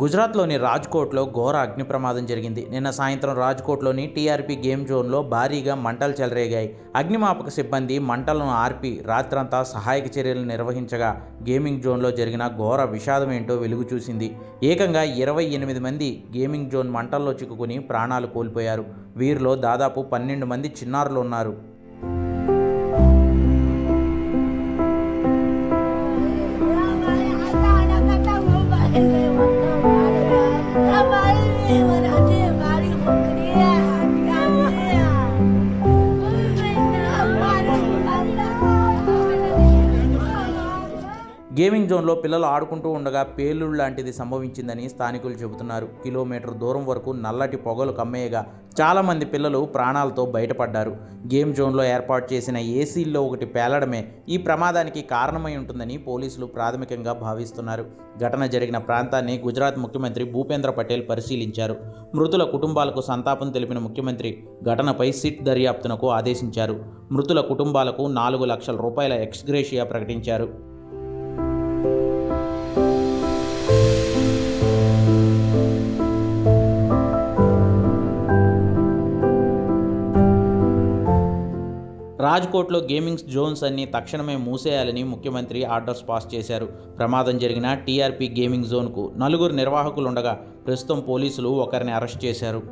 గుజరాత్లోని రాజ్కోట్లో ఘోర అగ్ని ప్రమాదం జరిగింది. నిన్న సాయంత్రం రాజ్కోట్లోని టీఆర్పీ గేమ్ జోన్లో భారీగా మంటలు చెలరేగాయి. అగ్నిమాపక సిబ్బంది మంటలను ఆర్పి రాత్రంతా సహాయక చర్యలు నిర్వహించగా గేమింగ్ జోన్లో జరిగిన ఘోర విషాదం ఏంటో వెలుగు చూసింది. ఏకంగా ఇరవై ఎనిమిది మంది గేమింగ్ జోన్ మంటల్లో చిక్కుకుని ప్రాణాలు కోల్పోయారు. వీరిలో దాదాపు పన్నెండు మంది చిన్నారులు ఉన్నారు. గేమింగ్ జోన్లో పిల్లలు ఆడుకుంటూ ఉండగా పేలుడు లాంటిది సంభవించిందని స్థానికులు చెబుతున్నారు. కిలోమీటర్ దూరం వరకు నల్లటి పొగలు కమ్మేయగా చాలామంది పిల్లలు ప్రాణాలతో బయటపడ్డారు. గేమ్ జోన్లో ఏర్పాటు చేసిన ఏసీల్లో ఒకటి పేలడమే ఈ ప్రమాదానికి కారణమై ఉంటుందని పోలీసులు ప్రాథమికంగా భావిస్తున్నారు. ఘటన జరిగిన ప్రాంతాన్ని గుజరాత్ ముఖ్యమంత్రి భూపేంద్ర పటేల్ పరిశీలించారు. మృతుల కుటుంబాలకు సంతాపం తెలిపిన ముఖ్యమంత్రి ఘటనపై సిట్ దర్యాప్తునకు ఆదేశించారు. మృతుల కుటుంబాలకు నాలుగు లక్షల రూపాయల ఎక్స్గ్రేషియా ప్రకటించారు. రాజ్కోట్లో గేమింగ్స్ జోన్స్ అన్ని తక్షణమే మూసేయాలని ముఖ్యమంత్రి ఆర్డర్స్ పాస్ చేశారు. ప్రమాదం జరిగిన టీఆర్పీ గేమింగ్ జోన్కు నలుగురు నిర్వాహకులుండగా ప్రస్తుతం పోలీసులు ఒకరిని అరెస్ట్ చేశారు.